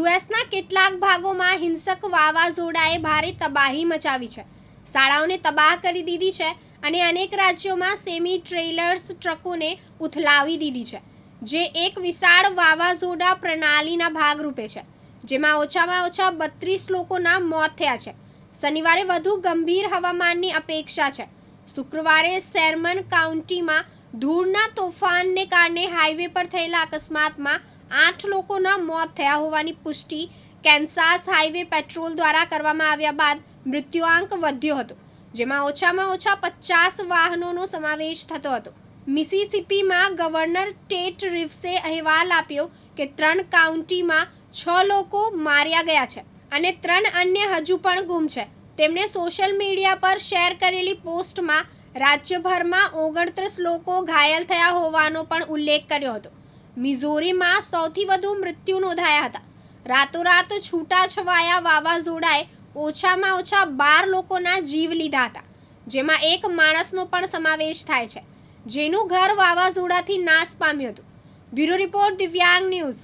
યુએસના કેટલાક ભાગોમાં હિંસક વાવાઝોડાએ ભારે તબાહી મચાવી છે. શાળાઓને તબાહ કરી દીધી છે અને અનેક રાજ્યોમાં સેમી ટ્રેલર્સ ટ્રકોને ઉથલાવી દીધી છે, જે એક વિશાળ વાવાઝોડા પ્રણાલીના ભાગરૂપે છે, જેમાં ઓછામાં ઓછા બત્રીસ લોકોના મોત થયા છે. શનિવારે વધુ ગંભીર હવામાનની અપેક્ષા છે. શુક્રવારે સેરમન કાઉન્ટીમાં ધૂળના તોફાનને કારણે હાઈવે પર થયેલા અકસ્માતમાં આઠ લોકોના મોત થયા હોવાની પુષ્ટિ કેન્સાસ હાઈવે પેટ્રોલ દ્વારા કરવામાં આવ્યા બાદ મૃત્યુઆંક વધ્યો હતો, જેમાં ઓછામાં ઓછા પચાસ વાહનોનો સમાવેશ થતો હતો. મિસિસિપીમાં ગવર્નર ટેટ રિવ્સે અહેવાલ આપ્યો કે ત્રણ કાઉન્ટીમાં છ લોકો માર્યા ગયા છે અને ત્રણ અન્ય હજુ પણ ગુમ છે. તેમણે સોશિયલ મીડિયા પર શેર કરેલી પોસ્ટમાં રાજ્યભરમાં ઓગણત્રીસ લોકો ઘાયલ થયા હોવાનો પણ ઉલ્લેખ કર્યો હતો. મિઝોરીમાં સૌથી વધુ મૃત્યુ નોંધાયા હતા. રાતોરાત છૂટાછવાયા વાવાઝોડાએ ઓછામાં ઓછા બાર લોકોના જીવ લીધા હતા, જેમાં એક માણસનો પણ સમાવેશ થાય છે, જેનું ઘર વાવાઝોડાથી નાશ પામ્યું હતું. Bureau report Divyang news.